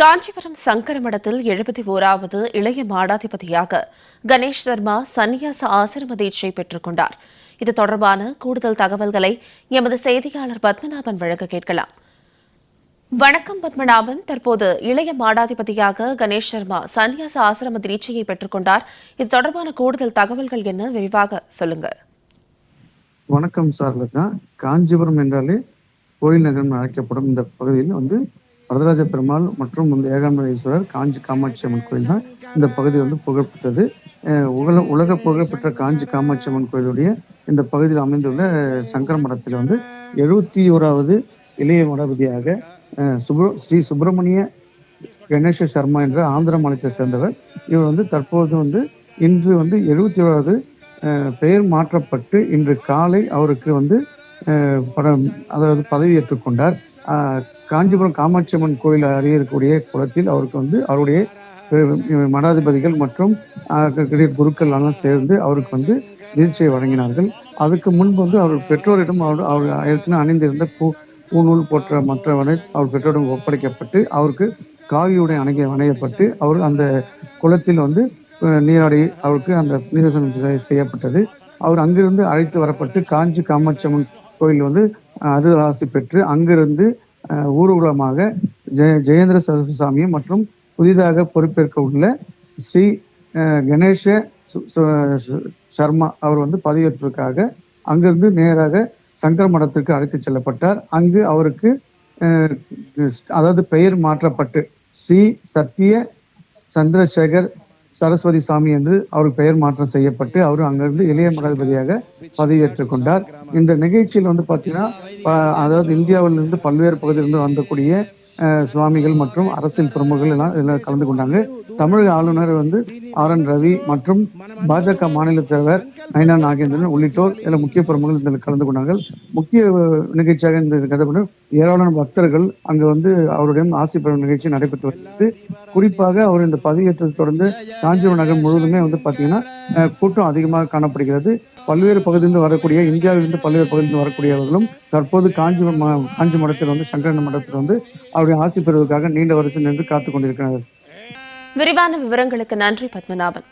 காஞ்சிபுரம் சங்கர மடத்தில் எழுபத்தி ஓராவது இளைய மாடாதிபதியாக கணேஷ் சர்மா சன்னியாச ஆசிரம தீட்சை பெற்றுக் கொண்டார். இது தொடர்பான கூடுதல் தகவல்களை எமது செய்தியாளர் பத்மநாபன் வழங்க கேட்கலாம். வணக்கம் பத்மநாபன். தற்போது இளைய மாடாதிபதியாக கணேஷ் சர்மா சன்னியாச ஆசிரம தீட்சையை பெற்றுக்கொண்டார் இது தொடர்பான கூடுதல் தகவல்கள் என்ன விரிவாக சொல்லுங்க. வணக்கம் சார்லதா காஞ்சிபுரம் என்றாலே கோயில் நகரம் அழைக்கப்படும் இந்த பகுதியில் வந்து வரதராஜ பெருமாள் மற்றும் இந்த ஏகாம்பரேஸ்வரர் காஞ்சி காமாட்சி அம்மன் கோயில் தான் இந்த பகுதி வந்து புகழ்பெற்றது. உலக உலக புகழ்பெற்ற காஞ்சி காமாட்சி அம்மன் கோயிலுடைய இந்த பகுதியில் அமைந்துள்ள சங்கர மடத்தில் வந்து எழுபத்தி ஓராவது இளைய மடபதியாக சுப்ர ஸ்ரீ சுப்பிரமணிய கணேஷ சர்மா என்ற ஆந்திர மாநிலத்தை சேர்ந்தவர். இவர் வந்து தற்போது வந்து இன்று வந்து எழுபத்தி ஓராவது பெயர் மாற்றப்பட்டு இன்று காலை அவருக்கு வந்து படம் அதாவது பதவியேற்றுக் கொண்டார் காஞ்சிபுரம் காமாட்சி அம்மன் கோயில் அருகே இருக்கக்கூடிய குளத்தில் அவருக்கு வந்து அவருடைய மடாதிபதிகள் மற்றும் குருக்கள் எல்லாம் சேர்ந்து அவருக்கு வந்து நிகழ்ச்சியை வழங்கினார்கள். அதுக்கு முன்பு வந்து அவர் பெற்றோரிடம் அவர் அவர் ஏற்கனவே அணிந்திருந்த பூ பூநூல் போன்ற மற்றவனை அவர் பெற்றோரிடம் ஒப்படைக்கப்பட்டு அவருக்கு காவியுடை அணைய அணையப்பட்டு அவர் அந்த குளத்தில் வந்து நீராடி அவருக்கு அந்த நீரசனம் செய்யப்பட்டது. அவர் அங்கிருந்து அழைத்து வரப்பட்டு காஞ்சி காமாட்சி அம்மன் கோயில் வந்து அருளாசி பெற்று அங்கிருந்து ஊர்வலமாக ஜெய ஜெயேந்திர சரஸ்வதி சாமி மற்றும் புதிதாக பொறுப்பேற்க உள்ள ஸ்ரீ கணேஷ சு- சு- சர்மா அவர் வந்து பதவியேற்பதற்காக அங்கிருந்து நேராக சங்கர மடத்திற்கு அழைத்து செல்லப்பட்டார். அங்கு அவருக்கு அதாவது பெயர் மாற்றப்பட்டு ஸ்ரீ சத்திய சந்திரசேகர் சரஸ்வதி சாமி என்று அவருக்கு பெயர் மாற்றம் செய்யப்பட்டு அவர் அங்கிருந்து இளைய மடாதிபதியாக பதவியேற்றுக் கொண்டார். இந்த நிகழ்ச்சியில் வந்து பார்த்தீங்கன்னா அதாவது இந்தியாவிலிருந்து பல்வேறு பகுதியிலிருந்து வந்தக்கூடிய சுவாமிகள் மற்றும் அரசியல் பிரமுகர்கள் எல்லாம் இதில் கலந்து கொண்டாங்க. தமிழக ஆளுநர் வந்து ஆர் என் ரவி மற்றும் பாஜக மாநில தலைவர் நயனா நாகேந்திரன் உள்ளிட்டோர் இதில் முக்கிய பிரமுகர்கள் இதில் கலந்து கொண்டாங்க. முக்கிய நிகழ்ச்சியாக இந்த கதை ஏராளமான பக்தர்கள் அங்கு வந்து அவருடைய ஆசி பெறும் நிகழ்ச்சி நடைபெற்று வருகிறது. குறிப்பாக அவர் இந்த பதவியேற்றத்தை தொடர்ந்து காஞ்சிபுரம் நகர் முழுவதுமே வந்து பார்த்தீங்கன்னா கூட்டம் அதிகமாக காணப்படுகிறது. பல்வேறு பகுதியிலிருந்து வரக்கூடிய இந்தியாவிலிருந்து பல்வேறு பகுதியிலிருந்து வரக்கூடியவர்களும் தற்போது காஞ்சிபுரம் காஞ்சி மடத்தில் வந்து சங்கரன் மடத்தில் வந்து அவருடைய ஆசி பெறுவதற்காக நீண்ட வரிசை நின்று காத்துக் கொண்டிருக்கிறார்கள். விரிவான விவரங்களுக்கு நன்றி பத்மநாபன்.